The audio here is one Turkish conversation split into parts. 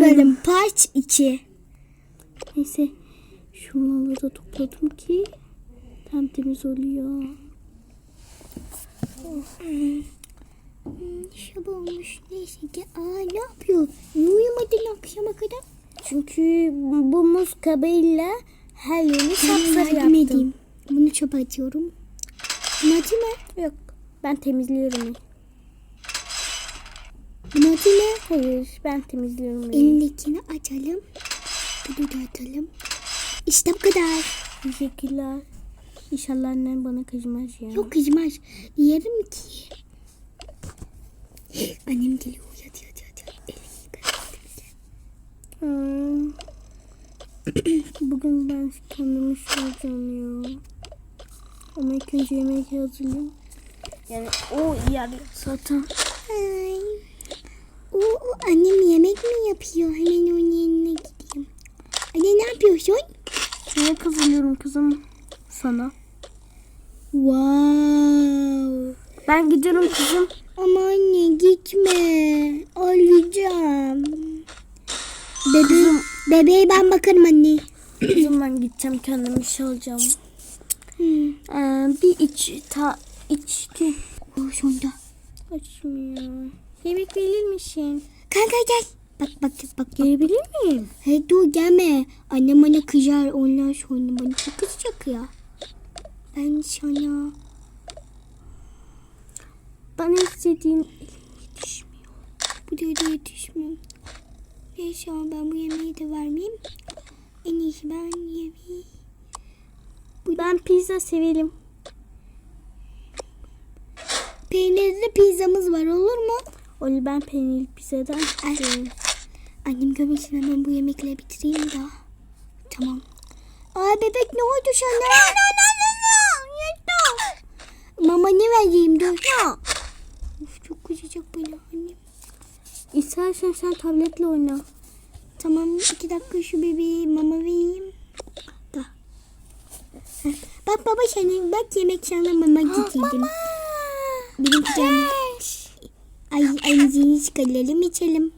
bölüm part 2. Neyse şunları da topladım ki tam temiz oluyor. Şab olmuş. Neyse ki. Aa ne yapıyor? Niye uyumadın akşama kadar? Çünkü bu muz kabıyla her yerini sapsarı yaptım. edeyim. Bunu çöpe atıyorum. Atayım mı? Yok ben temizliyorum. Bunu atayım mı? Hayır ben temizliyorum. Elindekini açalım. Bunu da atalım. İşte bu kadar. Teşekkürler. İnşallah annem bana kızmaz ya. Yok kızmaz. Yerim ki. Annem geliyor. Yat yat yat. yat. Elini. Hmm. Bugün ben kendimi soracağım ya. Ama ilk önce yemek hazırlayayım. Yani o yer zaten. Ay. Oo, annem yemek mi yapıyor? Hemen onun yanına gideyim. Anne ne yapıyorsun? Yemek hazırlıyorum kızım sana. Wow. Ben gidiyorum kızım. Ama anne gitme. Öleceğim. Bebeğim, bebeğe ben bakarım anne. Kızım ben gideceğim kendimi şey alacağım. Hmm. Ee, bir iç ta içki. O sonunda. Açmıyor. Yemek verir misin? Kanka gel. Bak bak bak. bak. Gelebilir miyim? Hey dur gelme. Annem bana kızar. Ondan sonra bana çok kızacak ya. Ben sana... Bana istediğin yetişmiyor. Bu da yetişmiyor. Neyse ama ben bu yemeği de vermeyeyim. En iyisi ben yemeği... Ben pizza severim. Peynirli pizzamız var olur mu? Oli ben peynirli pizzadan istiyorum. Annem görmesin hemen bu yemekleri bitireyim da. Tamam. Aa bebek ne oldu sana? Mama ne vereyim dur. Ya. Of çok kızacak bana annem. İstersen sen tabletle oyna. Tamam iki dakika şu bebeğe mama vereyim. Da. Bak baba senin bak yemek sana mama getirdim. Benim kucağıma. Ay emziğini çıkaralım içelim.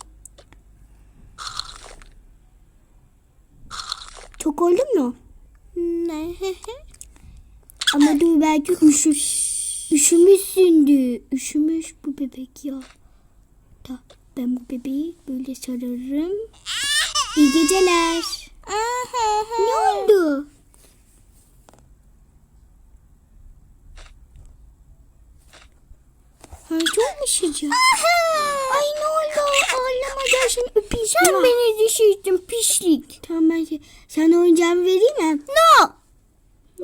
Çok oldu mu? Ne? Ama dur belki üşür. Üşümüşsündü. Üşümüş bu bebek ya. Da ben bu bebeği böyle sararım. İyi geceler. ne oldu? Ay çok mu sıcak? Gel seni öpeyim. Sen beni düşürdün pislik. Tamam ben şey- sana oyuncağımı vereyim mi? No.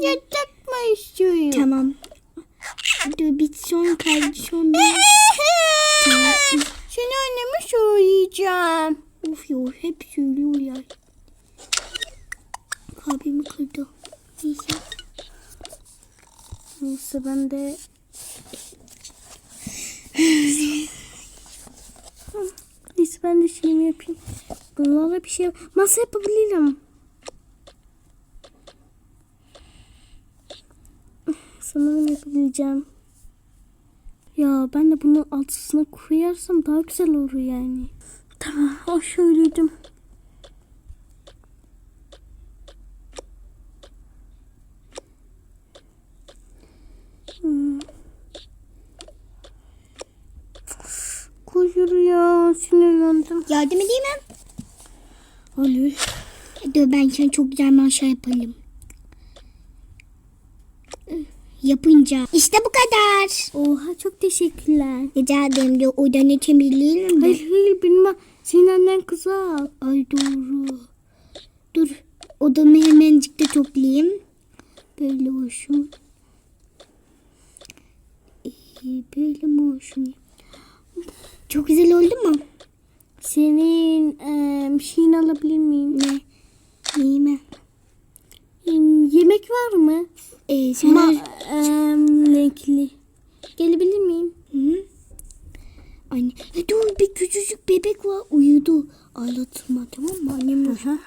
Yatakma istiyorum. Tamam. Dur bir son kaldı son bir. Tamam. Seni anneme söyleyeceğim. Of ya hep söylüyorlar. Kalbimi kırdı. Neyse. Neyse ben de Neyse ben de şeyimi yapayım. Bunlarla bir şey masa yapabilirim. Sanırım yapabileceğim. Ya ben de bunun altısına koyarsam daha güzel olur yani. Tamam o şöyleydim. Hmm. Koşur ya sinirlendim. Yardım edeyim mi? Olur. Dur ben sana çok güzel maşa yapalım. Yapınca. İşte bu kadar. Oha çok teşekkürler. Rica ederim de odanı temizleyelim mi? Hayır hayır bilmem. Senin annen kızar. Ay doğru. Dur odamı hemencik de toplayayım. Böyle olsun. Ee, böyle mi olsun? Çok güzel oldu mu? Senin eee şeyini alabilir miyim? Ne? Neyi mi? Yemek var mı? Ee, sana... Ma renkli. Gelebilir miyim? Hı? Anne, e, dur bir küçücük bebek var uyudu. Ağlatma tamam mı annem? Aha.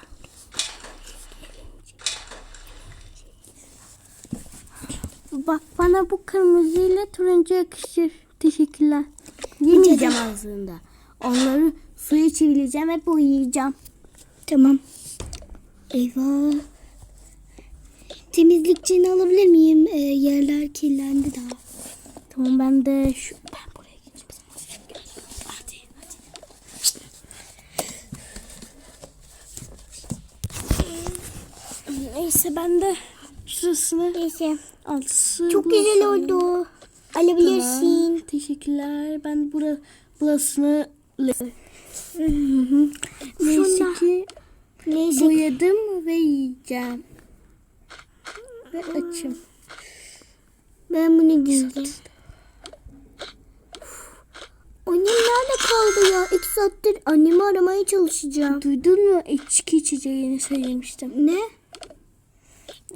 Bak bana bu kırmızıyla turuncu yakışır. Teşekkürler. Yemeyeceğim aslında. Onları Suya çevireceğim hep uyuyacağım. Tamam. Eyvah. Temizlikçini alabilir miyim? Ee, yerler kirlendi daha. Tamam ben de şu ben buraya geçeyim. Hadi hadi. Neyse ben de şurasını Neyse. altısı Çok güzel oldu. Alabilirsin. Tamam, teşekkürler. Ben bura, burasını neyse ki Neyse. boyadım ve yiyeceğim. Ve açım. Ben bunu giyeceğim. Annem nerede kaldı ya? İki saattir annemi aramaya çalışacağım. Duydun mu? İçki içeceğini söylemiştim. Ne?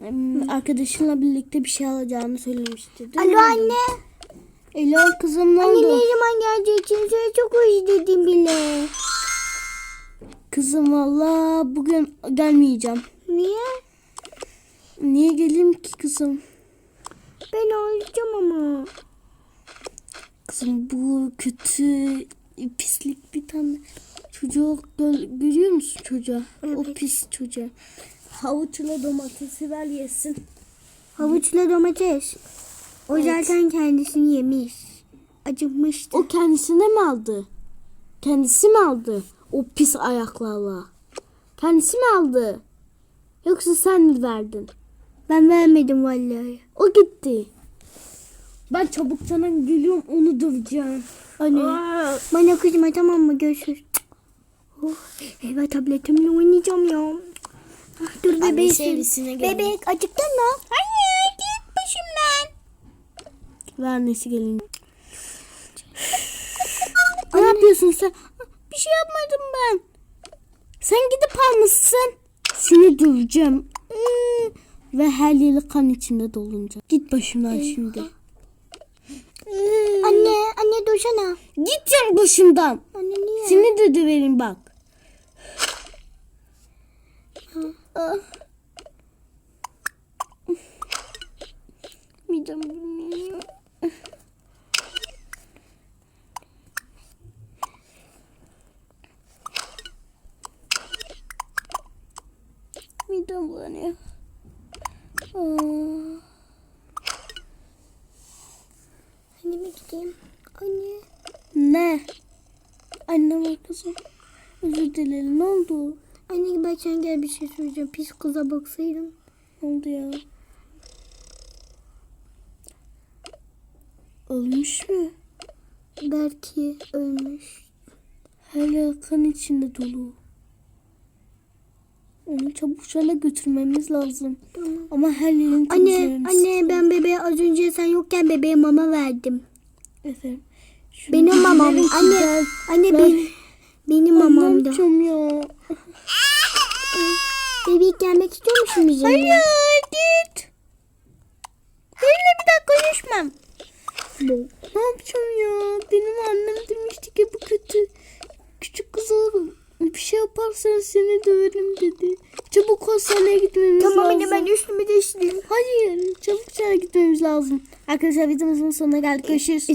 Hmm, Arkadaşınla birlikte bir şey alacağını söylemişti. Alo anne. Alo kızım ne Anne oldu? ne zaman geleceksin? Seni çok özledim bile. Kızım valla bugün gelmeyeceğim. Niye? Niye geleyim ki kızım? Ben ağlayacağım ama. Kızım bu kötü pislik bir tane çocuk gör- görüyor musun çocuğa? O Evet. pis çocuğa. Havuçla domatesi ver yesin. Havuçla domates. O Evet. zaten kendisini yemiş. Acıkmıştı. O kendisine mi aldı? Kendisi mi aldı? O pis ayaklarla. Kendisi mi aldı? Yoksa sen mi verdin? Ben vermedim vallahi. O gitti. Ben çabuk sana geliyorum onu döveceğim. Anne. Bana kızma tamam mı? Görüşürüz. Oh, evet tabletimle oynayacağım ya. Ah, Dur bebeğim. Bebek acıktın mı? Hayır. Ve annesi gelince. ne yapıyorsun sen? Bir şey yapmadım ben. Sen gidip almışsın. Seni döveceğim. Ve her yeri kan içinde dolunca. Git başımdan şimdi. Anne, anne dursana. Git yan başımdan. Anne niye? Seni de döverim bak. Ah. Midem bulanıyor. Aa. Anneme gideyim. Anne. Ne? Annem var kızım. Özür dilerim. Ne oldu? Anne ben gel bir şey söyleyeceğim. Pis kıza baksaydın. Ne oldu ya? Ölmüş mü? Belki ölmüş. Yer kan içinde dolu. Onu çabuk şöyle götürmemiz lazım. Tamam. Ama her yerini Anne, anne ben bebeğe az önce sen yokken bebeğe mama verdim. Efendim. Şu Benim mamam. Anne, anne Ben- benim, benim yapacağım ya? Bebek gelmek istiyor musun bizimle? Hayır git. Benimle bir daha konuşmam. Ne yapacağım ya? Benim annem demişti ki bu kötü. Küçük kıza bir şey yaparsan seni döverim dedi. Çabuk hastaneye gitmemiz Tamam lazım. anne ben üstümü değiştireyim. Hayır çabuk çabuk gitmemiz lazım. Arkadaşlar videomuzun sonuna geldik. Görüşürüz.